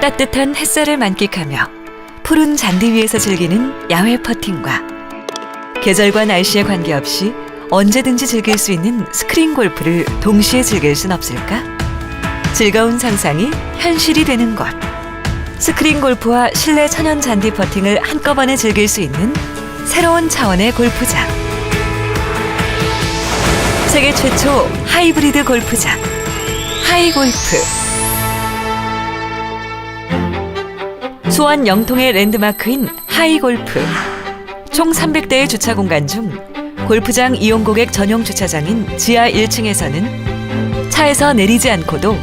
따뜻한 햇살을 만끽하며 푸른 잔디 위에서 즐기는 야외 퍼팅과 계절과 날씨에 관계없이 언제든지 즐길 수 있는 스크린 골프를 동시에 즐길 순 없을까? 즐거운 상상이 현실이 되는 곳. 스크린 골프와 실내 천연 잔디 퍼팅을 한꺼번에 즐길 수 있는 새로운 차원의 골프장. 세계 최초 하이브리드 골프장. 하이골프. 수원 영통의 랜드마크인 하이골프. 총 300대의 주차 공간 중 골프장 이용 고객 전용 주차장인 지하 1층에서는 차에서 내리지 않고도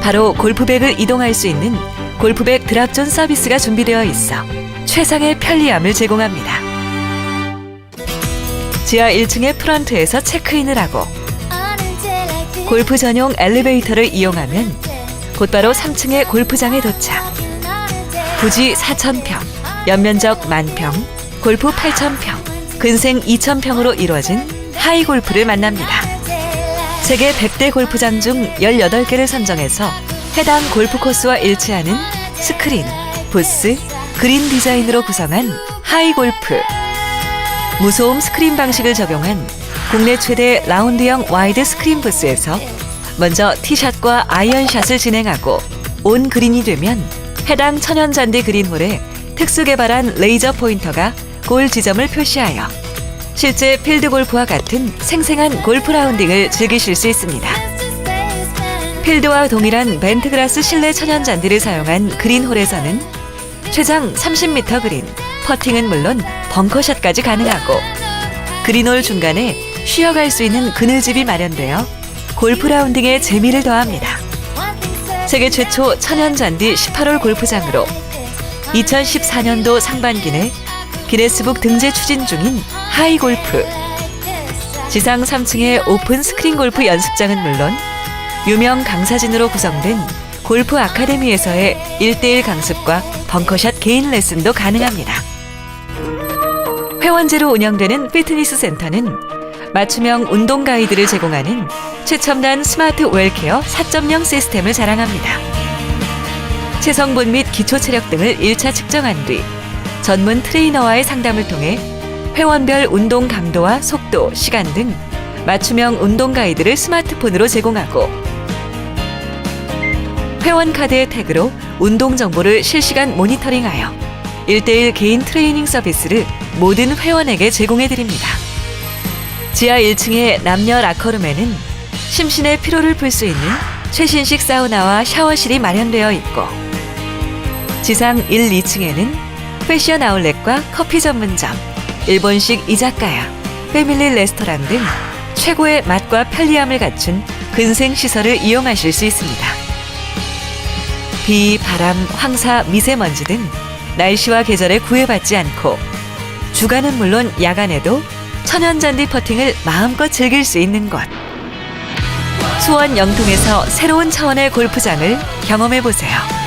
바로 골프백을 이동할 수 있는 골프백 드랍존 서비스가 준비되어 있어 최상의 편리함을 제공합니다. 지하 1층의 프런트에서 체크인을 하고 골프 전용 엘리베이터를 이용하면 곧바로 3층의 골프장에 도착. 부지 4,000평, 연면적 만평, 골프 8,000평, 근생 2,000평으로 이루어진 하이 골프를 만납니다. 세계 100대 골프장 중 18개를 선정해서 해당 골프 코스와 일치하는 스크린, 부스, 그린 디자인으로 구성한 하이 골프. 무소음 스크린 방식을 적용한 국내 최대 라운드형 와이드 스크린 부스에서 먼저 티샷과 아이언샷을 진행하고 온 그린이 되면 해당 천연잔디 그린홀에 특수 개발한 레이저 포인터가 골 지점을 표시하여 실제 필드 골프와 같은 생생한 골프 라운딩을 즐기실 수 있습니다. 필드와 동일한 벤트그라스 실내 천연잔디를 사용한 그린홀에서는 최장 30m 그린, 퍼팅은 물론 벙커샷까지 가능하고 그린홀 중간에 쉬어갈 수 있는 그늘집이 마련되어 골프 라운딩에 재미를 더합니다. 세계 최초 천연잔디 18홀 골프장으로 2014년도 상반기내 기네스북 등재 추진 중인 하이골프. 지상 3층의 오픈 스크린 골프 연습장은 물론 유명 강사진으로 구성된 골프 아카데미에서의 1대1 강습과 벙커샷 개인 레슨도 가능합니다. 회원제로 운영되는 피트니스 센터는 맞춤형 운동 가이드를 제공하는 최첨단 스마트 웰케어 4.0 시스템을 자랑합니다. 체성분 및 기초 체력 등을 1차 측정한 뒤 전문 트레이너와의 상담을 통해 회원별 운동 강도와 속도, 시간 등 맞춤형 운동 가이드를 스마트폰으로 제공하고 회원 카드의 태그로 운동 정보를 실시간 모니터링하여 1대1 개인 트레이닝 서비스를 모든 회원에게 제공해 드립니다. 지하 1층의 남녀 라커룸에는 심신의 피로를 풀 수 있는 최신식 사우나와 샤워실이 마련되어 있고 지상 1, 2층에는 패션 아울렛과 커피 전문점, 일본식 이자카야, 패밀리 레스토랑 등 최고의 맛과 편리함을 갖춘 근생 시설을 이용하실 수 있습니다. 비, 바람, 황사, 미세먼지 등 날씨와 계절에 구애받지 않고 주간은 물론 야간에도 천연잔디 퍼팅을 마음껏 즐길 수 있는 곳. 수원 영통에서 새로운 차원의 골프장을 경험해 보세요.